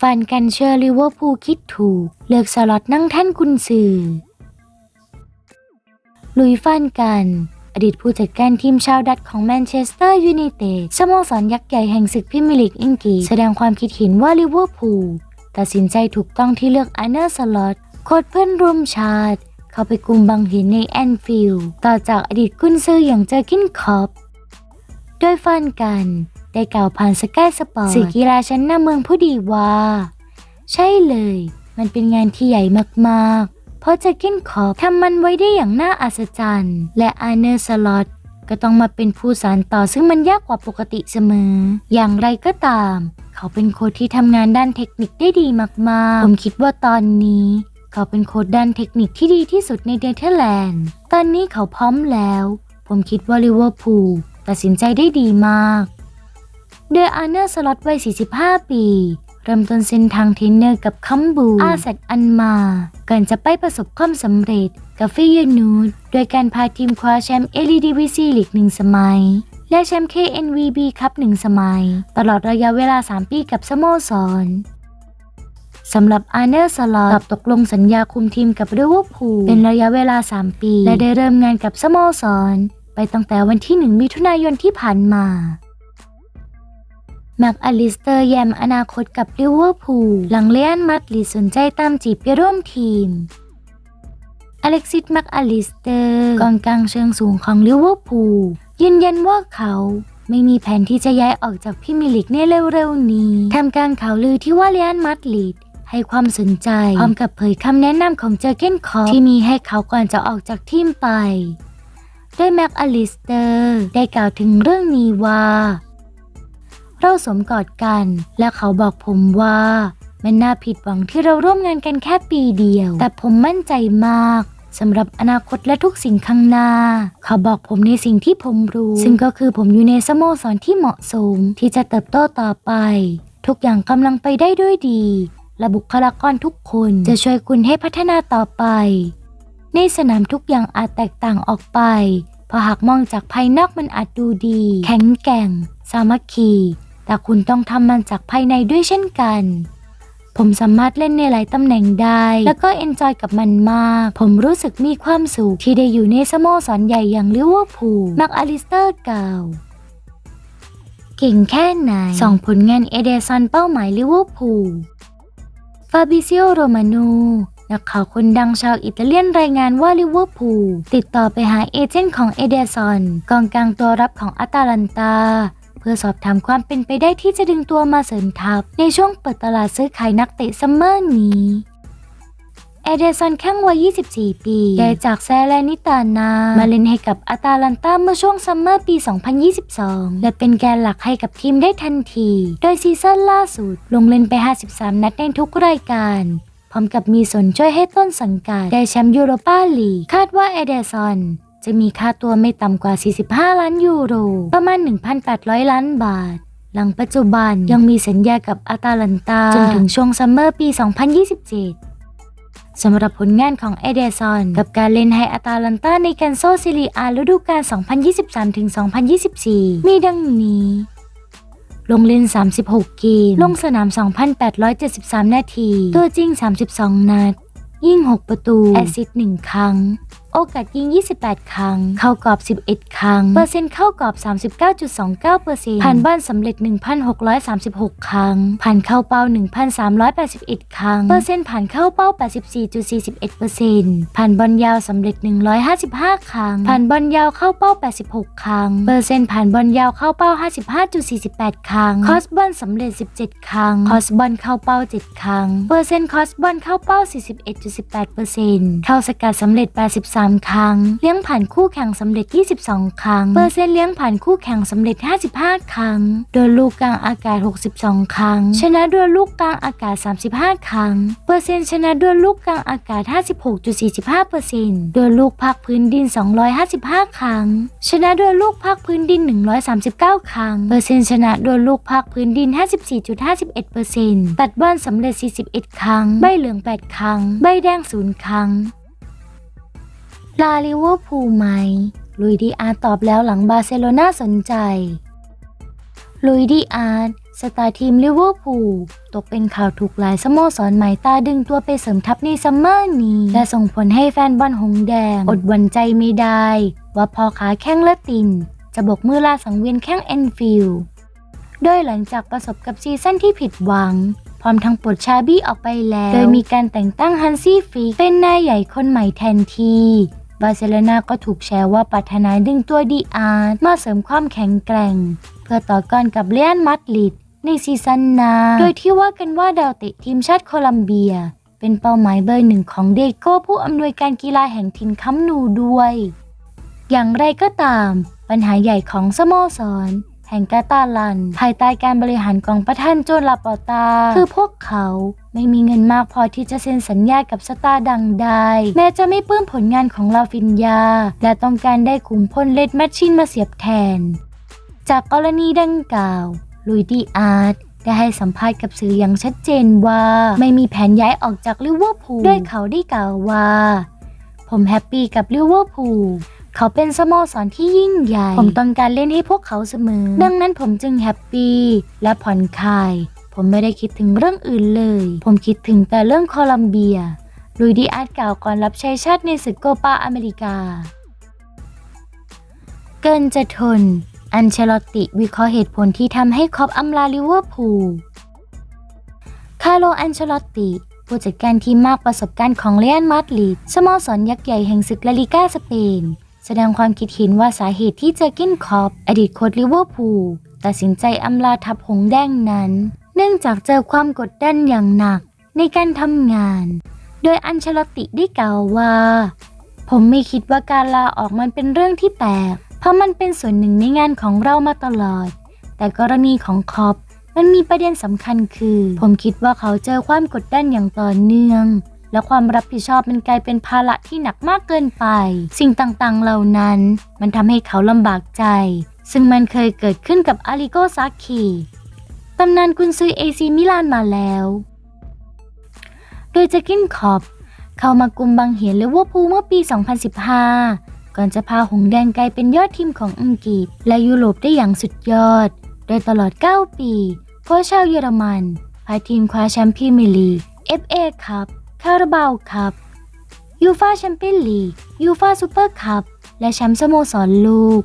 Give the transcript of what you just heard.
ฟันกันเชื่อลิเวอร์พูลคิดถูก เลือกสล็อตนั่งแท่นกุนซือลุยฟันกัน อดีตผู้จัดการทีมชาวดัตของแมนเชสเตอร์ยูไนเต็ดสโมสรยักษ์ใหญ่แห่งศึกพรีเมียร์ลีกอังกฤษแสดงความคิดเห็นว่าลิเวอร์พูลตัดสินใจถูกต้องที่เลือกอาร์เนอร์สล็อตโค้ชเพื่อนร่วมชาติ เข้าไปกลุ่มบังหินในแอนฟิลด์ต่อจากอดีตกุนซืออย่างเจอร์กินคอปโดยฟันกัน ได้กล่าวผ่านสกายสปอร์ตสื่อกีฬาชั้นนำเมืองผู้ดีว่า ใช่เลย มันเป็นงานที่ใหญ่มากๆ เพราะจะกินขอบทำมันไว้ได้อย่างน่าอัศจรรย์ และอาเนอร์สล็อตก็ต้องมาเป็นผู้สานต่อซึ่งมันยากกว่าปกติเสมอ อย่างไรก็ตาม เขาเป็นโค้ชที่ทำงานด้านเทคนิคได้ดีมากๆ ผมคิดว่าตอนนี้ เขาเป็นโค้ชด้านเทคนิคที่ดีที่สุดในเดนเธอร์แลนด์ ตอนนี้เขาพร้อมแล้ว ผมคิดว่าลิเวอร์พูลตัดสินใจได้ดีมาก โดยอาเนอร์สล็อตวัย 45 ปี เริ่มต้นเส้นทางเทรนเนอร์กับคัมบู อาแซดอันมา ก่อนจะไปประสบความสำเร็จกับฟิยนูดโดยการพาทีมคว้าแชมป์เอลีดีวิซีลีกหนึ่งสมัย และแชมป์ KNVB ครับหนึ่งสมัย ตลอดระยะเวลา 3 ปีกับสโมสรสำหรับอาร์เนอร์สลอตตกลงสัญญาคุมทีมกับลิเวอร์พูลเป็นระยะเวลา 3 ปี และได้เริ่มงานกับสโมสร ไปตั้งแต่วันที่ 1 มิถุนายนที่ผ่านมา แม็กอลิสเตอร์แยมอนาคตกับลิเวอร์พูลหลังเลียนมัดลีดสนใจตามจีบไปร่วมทีมอเล็กซิสแม็กอลิสเตอร์กองกลางเชิงสูงของลิเวอร์พูลยืนยันว่าเขาไม่มีแผนที่จะย้ายออกจากพรีเมียร์ลีกในเร็วๆนี้ทำการข่าวลือที่ว่าเลียนมัดลีดให้ความสนใจ พร้อมกับเผยคำแนะนำของเจอเกนคอปที่มีให้เขาก่อนจะออกจากทีมไป โดยแม็กอลิสเตอร์ได้กล่าวถึงเรื่องนี้ว่า เราสวมกอดกัน และเขาบอกผมว่า มันน่าผิดหวังที่เราร่วมงานกันแค่ปีเดียว แต่ผมมั่นใจมากสำหรับอนาคตและทุกสิ่งข้างหน้า เขาบอกผมในสิ่งที่ผมรู้ ซึ่งก็คือผมอยู่ในสโมสรที่เหมาะสมที่จะเติบโตต่อไป ทุกอย่างกำลังไปได้ด้วยดี และบุคลากรทุกคนจะช่วยคุณให้พัฒนาต่อไป ในสนามทุกอย่างอาจแตกต่างออกไปเพราะหากมองจากภายนอกมันอาจดูดี แข็งแกร่ง สามัคคี แต่คุณต้องทำมันจากภายในด้วยเช่นกัน ผมสามารถเล่นในหลายตำแหน่งได้ แล้วก็เอนจอยกับมันมาก ผมรู้สึกมีความสุขที่ได้อยู่ในสโมสรใหญ่อย่างลิเวอร์พูลมักอลิสเตอร์กล่าวเก่งแค่ไหนสองผลงานเอเดซันเป้าหมายลิเวอร์พูลฟาบิซิโอ โรมานูนักข่าวคนดังชาวอิตาเลียนรายงานว่าลิเวอร์พูลติดต่อไปหาเอเจนต์ของเอเดซอนกองกลางตัวรับของอาตาลันตา เพื่อสอบถามความเป็นไปได้ที่จะดึงตัวมาเสริมทัพ ในช่วงเปิดตลาดซื้อขายนักเตะซัมเมอร์นี้เอเดซอนแข้งวัย 24 ปีย้จากแซแลนิตานา มาเล่นให้กับอาตาลันตาเมื่อช่วงซัมเมอร์ปี 2022 และเป็นแกนหลักให้กับทีมได้ทันที โดยซีซั่นล่าสุด ลงเล่นไป 53 นัดในทุกรายการ พร้อมกับมีส่วนช่วยให้ต้นสังกัด ได้แชมป์ยูโรปาลีก คาดว่าเอเดซอน จะมีค่าตัวไม่ต่ำกว่า 45 ล้านยูโร ประมาณ 1,800 ล้านบาท หลังปัจจุบันยังมีสัญญากับอาตาลันตา จนถึงช่วงซัมเมอร์ปี 2027 สำหรับผลงานของเอเดซอน กับการเล่นให้อาตาลันตาในการโซซิลีอาฤดูกาล 2023-2024 มีดังนี้ลงเล่น 36 เกม ลงสนาม 2,873 นาที ตัวจริง 32 นัด ยิง 6 ประตู แอสซิสต์ 1 ครั้ง โอกาสยิง 28 ครั้ง เข้ากรอบ 11 ครั้ง เปอร์เซ็นต์เข้ากรอบ 39.29เปอร์เซ็นต์ผ่านบ้านสำเร็จ 1,636 ครั้ง ผ่านเข้าเป้า 1,381 ครั้ง เปอร์เซ็นต์ผ่านเข้าเป้า 84.41เปอร์เซ็นต์ผ่านบอลยาวสำเร็จ 155 ครั้ง ผ่านบอลยาวเข้าเป้า 86 ครั้ง เปอร์เซ็นต์ผ่านบอลยาวเข้าเป้า 55.48 ครั้ง คอสบอลสำเร็จ 17 ครั้ง คอสบอลเข้าเป้า 7 ครั้ง เปอร์เซ็นต์คอสบอลเข้าเป้า 41.18เปอร์เซ็นต์เข้าสกัดสำเร็จ 83ครั้ง เลี้ยงผ่านคู่แข่งสำเร็จ 22 ครั้ง เปอร์เซ็นต์เลี้ยงผ่านคู่แข่งสำเร็จ 55 ครั้ง โดยลูกกลางอากาศ 62 ครั้ง ชนะด้วยลูกกลางอากาศ 35 ครั้ง เปอร์เซ็นต์ชนะด้วยลูกกลางอากาศ 56.45เปอร์เซ็นต์โดยลูกพักพื้นดิน 255 ครั้ง ชนะด้วยลูกพักพื้นดิน 139 ครั้ง เปอร์เซ็นต์ชนะด้วยลูกพักพื้นดิน 54.51เปอร์เซ็นต์ตัดบอลสำเร็จ 41 ครั้ง ใบเหลือง 8 ครั้ง ใบแดง 0 ครั้ง ลาลิเวอร์พูลไหม ลุยดีอาร์ตอบแล้วหลังบาร์เซโลนาสนใจ ลุยดีอาร์ตสตาร์ทีมลิเวอร์พูลตกเป็นข่าวถูกหลายสโมสรหมายตาดึงตัวไปเสริมทัพในซัมเมอร์นี้ และส่งผลให้แฟนบอลหงแดง อดหวั่นใจไม่ได้ ว่าพอขาแข้งและติน จะบกมือลาสังเวียนแข้งแอนฟิลด์โดยหลังจากประสบกับซีซั่นที่ผิดหวัง พร้อมทั้งปลดชาบี้ออกไปแล้ว โดยมีการแต่งตั้งฮันซี่ฟรีกเป็นนายใหญ่คนใหม่แทนที บาร์เซโลนาก็ถูกแชร์ว่าปรารถนาดึงตัวดีอาร์มาเสริมความแข็งแกร่ง เพื่อต่อกรกับเลียนมัดลิดในซีซั่นหน้าโดยที่ว่ากันว่าดาวเตะทีมชาติโคลัมเบีย เป็นเป้าหมายเบอร์หนึ่งของเดโก้ผู้อำนวยการกีฬาแห่งทินคัมนูด้วย อย่างไรก็ตาม ปัญหาใหญ่ของสโมสรแห่งกาตาลัน ภายใต้การบริหารของประธานโจนลาปอตา คือพวกเขา ไม่มีเงินมากพอที่จะเซ็นสัญญากับสตาร์ดังได้แม้จะไม่ปลื้มผลงานของลาฟินยา และต้องการได้ขุมพลเลดแมชชินมาเสียบแทน จากกรณีดังกล่าว ลุยดีอาร์ตได้ให้สัมภาษณ์กับสื่ออย่างชัดเจนว่า ไม่มีแผนย้ายออกจากลิเวอร์พูลด้วยเขาได้กล่าวว่า ผมแฮปปี้กับลิเวอร์พูลเขาเป็นสโมสรที่ยิ่งใหญ่ ผมต้องการเล่นให้พวกเขาเสมอ ดังนั้นผมจึงแฮปปี้และผ่อนคลาย ผมไม่ได้คิดถึงเรื่องอื่นเลย ผมคิดถึงแต่เรื่องโคลัมเบีย ลุยดีอาร์ตกล่าวก่อนรับใช้ชาติในศึกโกปาอเมริกา เกินจะทน อันเชลอตติวิเคราะห์เหตุผลที่ทำให้คอปอำลาลิเวอร์พูล คาร์โลอันเชลอตติผู้จัดการทีมมากประสบการณ์ของเรอัลมาดริดสโมสรยักษ์ใหญ่แห่งศึกลาลิก้าสเปน แสดงความคิดเห็นว่าสาเหตุที่เจอกินคอปอดีตโค้ชลิเวอร์พูลตัดสินใจอำลาทัพหงแดงนั้น นื่องจากเจอความกดดันอย่างหนักในการทำงาน โดยอันเชลตติได้กล่าวว่า ผมไม่คิดว่าการลาออกมันเป็นเรื่องที่แปลก เพราะมันเป็นส่วนหนึ่งในงานของเรามาตลอด แต่กรณีของคอปมันมีประเด็นสำคัญคือ ผมคิดว่าเขาเจอความกดดันอย่างต่อเนื่อง และความรับผิดชอบมันกลายเป็นภาระที่หนักมากเกินไป สิ่งต่างๆเหล่านั้น มันทำให้เขาลำบากใจ ซึ่งมันเคยเกิดขึ้นกับอาริโกซากิ ตำนานกุนซือเอซีมิลานมาแล้ว โดยเจะกินคอบเข้ามากุมบังเหียนลิเวอร์พูลเมื่อปี 2015 ก่อนจะพาหงแดงไกลเป็นยอดทีมของอังกฤษ และยุโรปได้อย่างสุดยอด โดยตลอด 9 ปีโค้ชชาวเยอรมันพาทีมคว้าแชมป์พรีเมียร์ลีก FA คัพคาราบาวคัพยูฟาแชมเปี้ยนลีกยูฟาซูเปอร์คัพและแชมป์สโมสรลูก